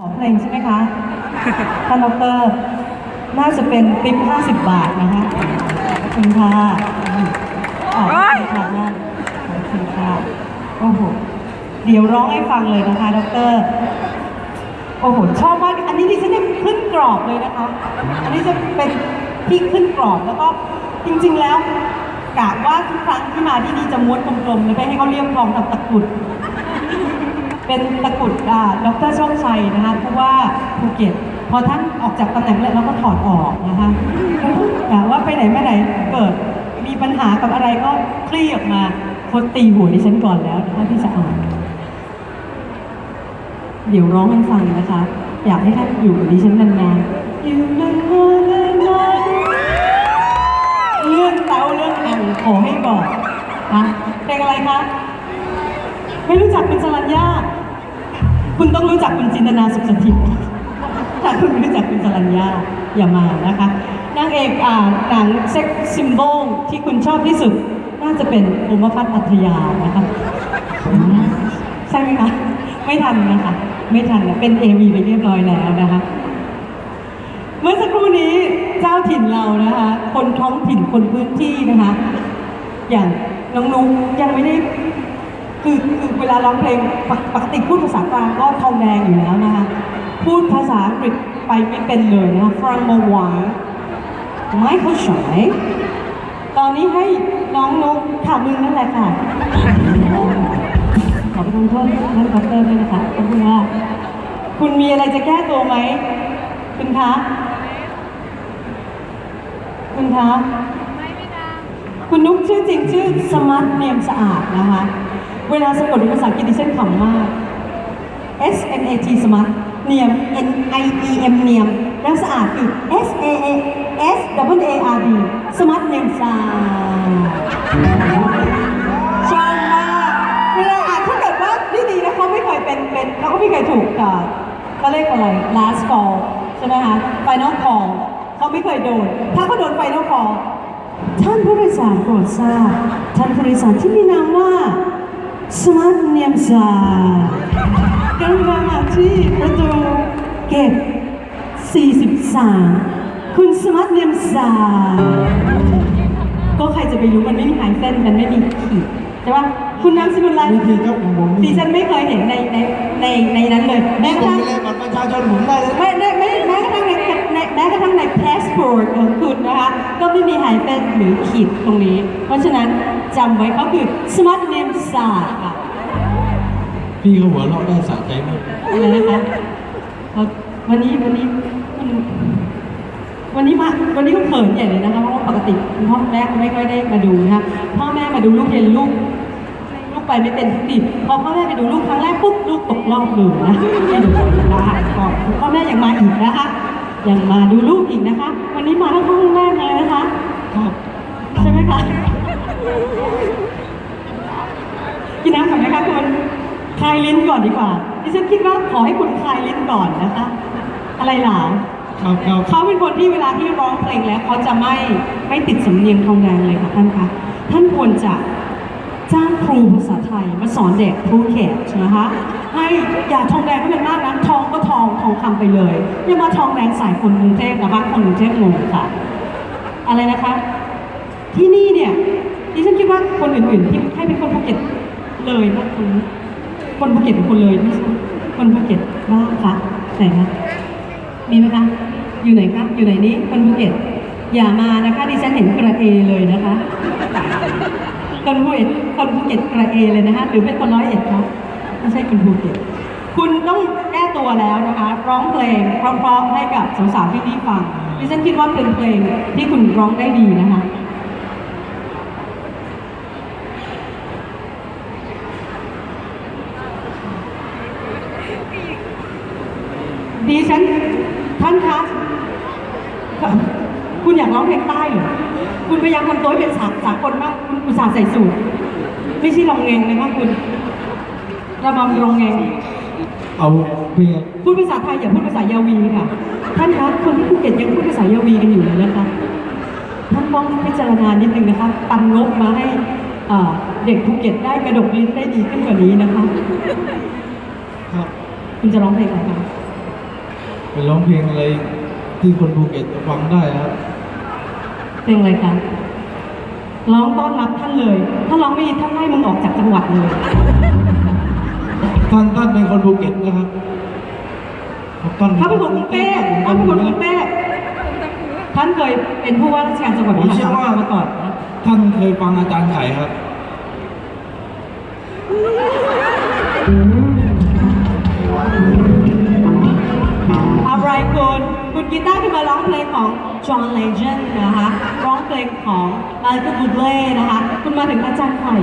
ขอเพลงใช่ไหมคะ ท่านดอกเตอรน่าจะเป็นติ๊บ50 บาทนะคะขอบคุณค่ะอ๋อขอบคุณค่ะนั่นขอบคุณค่ะ โอ้โห เดี๋ยวร้องให้ฟังเลยนะคะดอกเตอรโอ้โห ชอบมาก อันนี้ดิฉันยังขึ้นกรอบเลยนะคะ อันนี้จะเป็นที่ขึ้นกรอบแล้วก็จริงๆแล้วกะว่าทุกครั้งที่มาที่นี่จะม้วนกลมๆแล้วไปให้เขาเรียกทองทำตะกรุด เป็นตะกุดอ่าดรโชคชัยนะคะผู้ว่าภูเก็ต พอท่านออกจากตำแหน่งแล้วเราก็ถอดออกนะคะว่าไปไหนมาไหนเกิดมีปัญหากับอะไรก็คลี่ออกมาคนตีหัวดิฉันก่อนแล้วนะคะที่จะอ่านเดี๋ยวร้องให้ฟังนะคะ อยากให้ท่านอยู่กับดิฉันนานๆอยู่นานๆเลื่อนเตาเลื่อนอังขอให้บอกนะเพลงอะไรคะ ไม่รู้จักคุณสรัญญา คุณต้องรู้จักคุณจินตนาสุขสถิตถ้าคุณไม่รู้จักคุณสรัญญาอย่ามานะคะนางเอกอ่าหนังเซ็กซิมโบลที่คุณชอบที่สุด น่าจะเป็นโอมพัฒน์อัธยานะคะใช่ไหมคะไม่ทันนะคะ ไม่ทันเป็นเอวีไปเรียบร้อยแล้วนะคะเมื่อสักครู่นี้เจ้าถิ่นเรานะคะ คนท้องถิ่นคนพื้นที่นะคะ อย่างน้องนุ๊กยังไม่ได้ คือคือเวลาร้องเพลงปกปกติพูดภาษากลางก็ทองแดงอยู่แล้วนะคะ พูดภาษาอังกฤษไปไม่เป็นเลยนะคะฝรั่งมาหวานไม่เข้าใจตอนนี้ให้น้องนุ๊กถามมึงนั่นแหละค่ะ ขอประทานโทษท่านดอกเตอรด้วยนะคะขอบคุณว่า คุณมีอะไรจะแก้ตัวไหม คุณคะ คุณคะ คุณนุ๊กชื่อจริงชื่อสมัตเนียมสะอาดนะคะ เวลาสะกดเป็นภาษาอังกฤษดิฉันขำมาก S M A T สมัตเนียม N I E M เนียมแล้วสะอาดคือ S A A S W A R D สมัตเนียมสะอาดชอบมากเวลาอ่านถ้าเกิดว่านี่ดีนะเขาไม่เคยเป็นเป็นเขาก็ไม่เคยถูกเอ่อเขาเรียกอะไร last call ใช่ไหมคะ final call เขาไม่เคยโดน ถ้าเขาโดน final call ท่านผู้โดยสารโปรดทราบท่านผู้โดยสารที่มีนามว่า สมาร์ทเนียมซากรุณามาที่ประตูเก็บ 43 คุณสมาร์ทเนียมซาก็ใครจะไปรู้มันไม่มีไฮเส้นมันไม่มีขีดใช่ปะคุณนามสกุลอะไรนี่คือเจ้าของผมดิฉันไม่เคยเห็นในในในในนั้นเลยแม้นี่กระผมทั่งไปเลยบัตรประชาชนผมได้เลย ไม่ไม่ไม่แม้ พาสปอร์ตของคุณนะคะ ก็ไม่มีไฮเฟนหรือขีดตรงนี้ เพราะฉะนั้นจำไว้เขาคือ Smart Name s a ค่ะพี่เขาหัวเราะได้สะใจมากอะไรนะคะเอาวันนี้วันนี้คุณวันนี้มาวันนี้คุณเขินใหญ่เลยนะคะเพราะว่าปกติคุณพ่อคุณแม่ก็ไม่ค่อยได้มาดูนะคะพ่อแม่มาดูลูกเรียนลูกลูกไปไม่เป็นทุกทีพอพ่อแม่ไปดูลูกครั้งแรกปุ๊บลูกตกรอบเลยนะไม่ดูได้ก่อนพ่อแม่ยังมาอีกนะคะ ยังมาดูลูกอีกนะคะ วันนี้มาทั้งพ่อทั้งแม่เลยนะคะครับใช่ไหมคะกินน้ำก่อนไหมคะคุณคลายลิ้นก่อนดีกว่าดิฉันคิดว่าขอให้คุณคลายลิ้นก่อนนะคะ อะไรหลาครับครับเขาเป็นคนที่เวลาที่ร้องเพลงแล้วเขาจะไม่ไม่ติดสำเนียงทองแดงเลยค่ะท่านคะท่านควรจะจ้างครูภาษาไทยมาสอนเด็กภูเก็ตนะคะ ให้อย่าทองแดงให้มันมากนะทองก็ทองทองคำไปเลยอย่ามาทองแดงใส่คนกรุงเทพนะคะคนกรุงเทพงงค่ะ อะไรนะคะ ที่นี่เนี่ยดิฉันคิดว่าคนอื่นๆที่ให้เป็นคนภูเก็ตเลยนะคนคนภูเก็ตเป็นคนเลยไม่ใช่คนภูเก็ตบ้างคะไหนคะมีไหมคะอยู่ไหนคะอยู่ไหนนี้คนภูเก็ตอย่ามานะคะดิฉันเห็นกระเอเลยนะคะคนภูเก็ตคนภูเก็ตกระเอเลยนะคะหรือเป็นคนร้อยเอ็ดคะ ไม่ใช่คนภูเก็ตคุณต้องแก้ตัวแล้วนะคะ ร้องเพลงเพราะๆให้กับสาวๆที่นี่ฟังดิฉันคิดว่าเป็นเพลงที่คุณร้องได้ดีนะคะดิฉันท่านคะคุณอยากร้องเพลงใต้เหรอคุณพยายามทำตัวให้เป็นสากสากลมาก คุณอุตส่าห์ใส่สูทไม่ใช่ลองเงงนะคะคุณ ระบำลองเงงเอาเพียงพูดภาษาไทยอย่าพูดภาษายาวีค่ะ ท่านคะคนที่ภูเก็ตยังพูดภาษายาวีกันอยู่เลยนะคะ ท่านต้องพิจารณานิดนึงนะคะตันงบมาให้เอ่อเด็กภูเก็ตได้กระดกลิ้นได้ดีขึ้นกว่านี้นะคะครับคุณจะร้องเพลงอะไรคะไปร้องเพลงอะไรที่คนภูเก็ตจะฟังได้ครับเพลงอะไรคะร้องต้อนรับท่านเลย ถ้าร้องไม่ดีท่านไล่มึงออกจากจังหวัดเลย ท่านท่านเป็นคนภูเก็ตนะครับท่านเขาเป็นคนกรุงเทพเขาเป็นคนกรุงเทพท่านเคยเป็นผู้ว่าราชการจังหวัดมหาสารคามมาก่อนนะท่านเคยฟังอาจารย์ไข่ครับ อะไรคุณคุณกีตาร์คือมาร้องเพลงของ John Legend นะคะร้องเพลงของ Michael Bublé นะคะ คุณมาถึงอาจารย์ไข่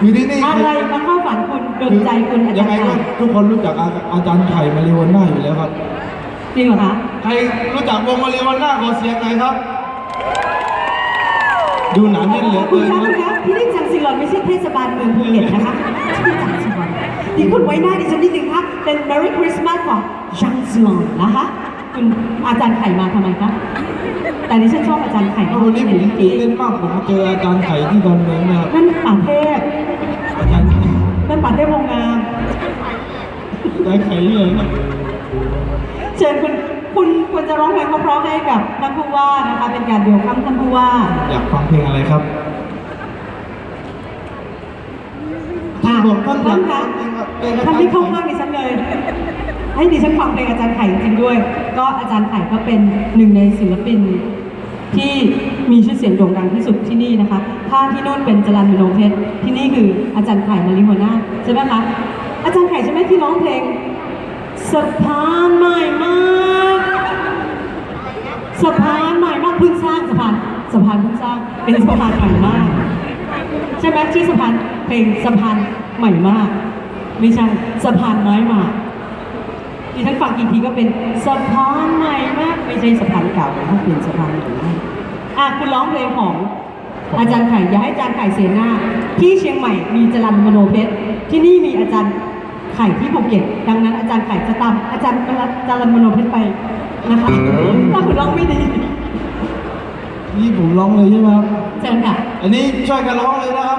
คือที่นี่อะไรมาเข้าฝันคุณดนใจคุณอาจายัรงย์ไงก็ไข่ทุกคนรู้จักอาอาจารย์ไข่มาริวันน่าอยู่แล้วครับ จริงเหรอคะใครรู้จักวงมาริวันน่าขอเสียงหน่อยครับ ดูหนาแน่นเหลือคุเกิณนคะคุณคะที่นี่จังซิลอนไม่ใช่เทศบาลเมืองภูเก็ตนะคะที่จังซิลอนที่คุณไว้หน้าดิฉันนิดนึงคะเป็น Merry Christmas ของจังซิลอนนะคะ คุณอาจารย์ไข่มาทำไมคะ แต่ดิฉันชอบอาจารย์ไข่แล้วมากวันนี้ผมตื่นเต้นมากผมมาเจออาจารย์ไข่ที่ดอนเมืองนะครับนั่นป่าเทพอาจารย์ไข่นั่นป่าเทพโรงงามอาจารย์ไข่เลยนะเชิญคุณคุณควรจะร้องเพลงเพราะๆให้กับท่านผู้ว่านะคะเป็นการเดียวคัมท่านผู้ว่า อยากฟังเพลงอะไรครับอะผมท่านอยาท่ากนฟัคะงเพลงครับเพลงอาจาท่านรที่ย์เข้าไข่ข้างดิฉันเลย ให้ดิฉันฟังเพลงอาจารย์ไข่จริงๆด้วย ก็อาจารย์ไข่ก็เป็นหนึ่งในศิลปิน ที่มีชื่อเสียงโด่งดังที่สุดที่นี่นะคะ ถ้าที่โน่นเป็นจรันมโนเพชรที่นี่คืออาจารย์ไข่มาริโมนาใช่ไหมคะ อาจารย์ไข่ใช่ไหมที่ร้องเพลงสะพานใหม่มากสะพานใหม่มากเพิ่งสร้างสะพานสะพานเพิ่งสร้างเป็นสะพานใหม่มาก ใช่ไหมชื่อสะพานเพลงสะพานใหม่มากไม่ใช่สะพานไม้มาก ดิฉันฟังอีกทีก็เป็นสะพานใหม่มากไม่ใช่สะพานเก่าถ้าเป็นสะพานใหม่มากอะคุณร้องเพลงของอาจารย์ไข่อย่าให้อาจารย์ไข่เสียหน้า ที่เชียงใหม่มีจรันมโนเพชรที่นี่มีอาจารย์ไข่ที่ภูเก็ตดังนั้นอาจารย์ไข่จะตามอาจารย์จรันมโนเพชรไปนะคะถ้าคุณร้องไม่ดีนี่ผมร้องเลยใช่ไหมครับเชิญค่ะ อันนี้ช่วยกันร้องเลยนะครับ